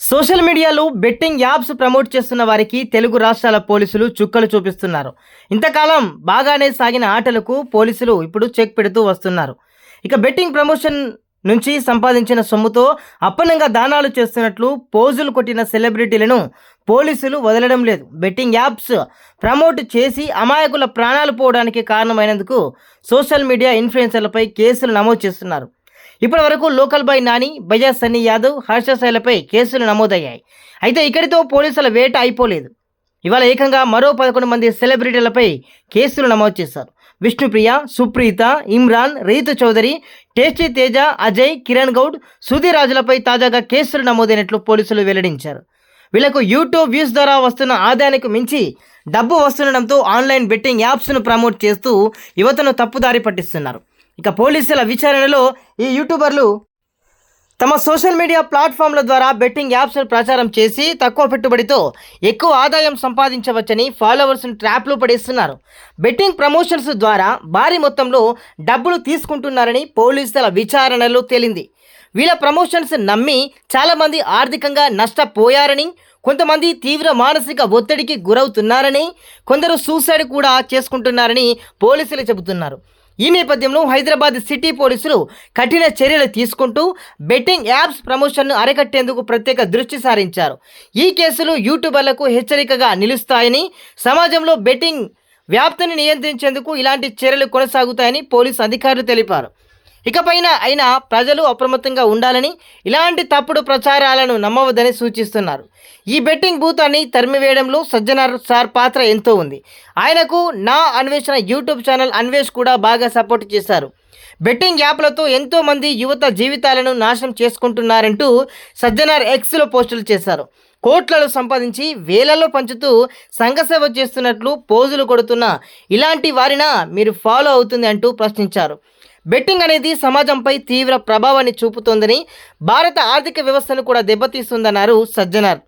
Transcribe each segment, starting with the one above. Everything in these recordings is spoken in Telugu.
సోషల్ మీడియాలో బెట్టింగ్ యాప్స్ ప్రమోట్ చేస్తున్న వారికి తెలుగు రాష్ట్రాల పోలీసులు చుక్కలు చూపిస్తున్నారు. ఇంతకాలం బాగానే సాగిన ఆటలకు పోలీసులు ఇప్పుడు చెక్ పెడుతూ వస్తున్నారు. ఇక బెట్టింగ్ ప్రమోషన్ నుంచి సంపాదించిన సొమ్ముతో అప్పనంగా దానాలు చేస్తున్నట్లు పోజులు కొట్టిన సెలబ్రిటీలను పోలీసులు వదలడం లేదు. బెట్టింగ్ యాప్స్ ప్రమోట్ చేసి అమాయకుల ప్రాణాలు పోవడానికి కారణమైనందుకు సోషల్ మీడియా ఇన్ఫ్లుయెన్సర్లపై కేసులు నమోదు చేస్తున్నారు. ఇప్పటి వరకు లోకల్ బాయ్ నాని బజాజ్ సన్నీ యాదవ్ హర్ష శైలపై కేసులు నమోదయ్యాయి. అయితే ఇక్కడితో పోలీసుల వేట అయిపోలేదు. ఇవాళ ఏకంగా మరో పదకొండు మంది సెలబ్రిటీలపై కేసులు నమోదు చేశారు. విష్ణుప్రియ సుప్రీత ఇమ్రాన్ రీతు చౌదరి టేస్టీ తేజ అజయ్ కిరణ్ గౌడ్ సుధీర్ రాజులపై తాజాగా కేసులు నమోదైనట్లు పోలీసులు వెల్లడించారు. వీళ్ళకు యూట్యూబ్ వ్యూస్ ద్వారా వస్తున్న ఆదాయానికి మించి డబ్బు వస్తుండడంతో ఆన్లైన్ బెట్టింగ్ యాప్స్ను ప్రమోట్ చేస్తూ యువతను తప్పుదారి పట్టిస్తున్నారు. ఇక పోలీసుల విచారణలో ఈ యూట్యూబర్లు తమ సోషల్ మీడియా ప్లాట్ఫామ్ల ద్వారా బెట్టింగ్ యాప్స్ను ప్రచారం చేసి తక్కువ పెట్టుబడితో ఎక్కువ ఆదాయం సంపాదించవచ్చని ఫాలోవర్స్ను ట్రాప్లో పడేస్తున్నారు. బెట్టింగ్ ప్రమోషన్స్ ద్వారా భారీ మొత్తంలో డబ్బులు తీసుకుంటున్నారని పోలీసుల విచారణలో తేలింది. వీళ్ళ ప్రమోషన్స్ నమ్మి చాలామంది ఆర్థికంగా నష్టపోయారని కొంతమంది తీవ్ర మానసిక ఒత్తిడికి గురవుతున్నారని కొందరు సూసైడ్ కూడా చేసుకుంటున్నారని పోలీసులు చెబుతున్నారు. ఈ నేపథ్యంలో హైదరాబాద్ సిటీ పోలీసులు కఠిన చర్యలు తీసుకుంటూ బెట్టింగ్ యాప్స్ ప్రమోషన్ను అరికట్టేందుకు ప్రత్యేక దృష్టి సారించారు. ఈ కేసులు యూట్యూబర్లకు హెచ్చరికగా నిలుస్తాయని సమాజంలో బెట్టింగ్ వ్యాప్తిని నియంత్రించేందుకు ఇలాంటి చర్యలు కొనసాగుతాయని పోలీసు అధికారులు తెలిపారు. ఇకపైన అయినా ప్రజలు అప్రమత్తంగా ఉండాలని ఇలాంటి తప్పుడు ప్రచారాలను నమ్మవద్దని సూచిస్తున్నారు. ఈ బెట్టింగ్ భూతాన్ని తరిమివేయడంలో సజ్జనార్ సార్ పాత్ర ఎంతో ఉంది. ఆయనకు నా అన్వేషణ యూట్యూబ్ ఛానల్ అన్వేష్ కూడా బాగా సపోర్ట్ చేశారు. బెట్టింగ్ యాప్లతో ఎంతోమంది యువత జీవితాలను నాశనం చేసుకుంటున్నారంటూ సజ్జనార్ ఎక్స్లో పోస్టులు చేశారు. కోట్లలో సంపాదించి వేలలో పంచుతూ సంఘసేవ చేస్తున్నట్లు పోజులు కొడుతున్న ఇలాంటి వారిన మీరు ఫాలో అవుతుంది అంటూ ప్రశ్నించారు. బెట్టింగ్ అనేది సమాజంపై తీవ్ర ప్రభావాన్ని చూపుతోందని భారత ఆర్థిక వ్యవస్థను కూడా దెబ్బతీస్తుందన్నారు సజ్జనార్.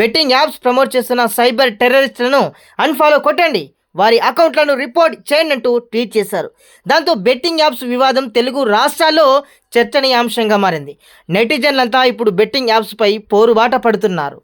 బెట్టింగ్ యాప్స్ ప్రమోట్ చేస్తున్న సైబర్ టెర్రరిస్టులను అన్ఫాలో కొట్టండి వారి అకౌంట్లను రిపోర్ట్ చేయండి అంటూ ట్వీట్ చేశారు. దాంతో బెట్టింగ్ యాప్స్ వివాదం తెలుగు రాష్ట్రాల్లో చర్చనీయాంశంగా మారింది. నెటిజన్లంతా ఇప్పుడు బెట్టింగ్ యాప్స్పై పోరుబాట పడుతున్నారు.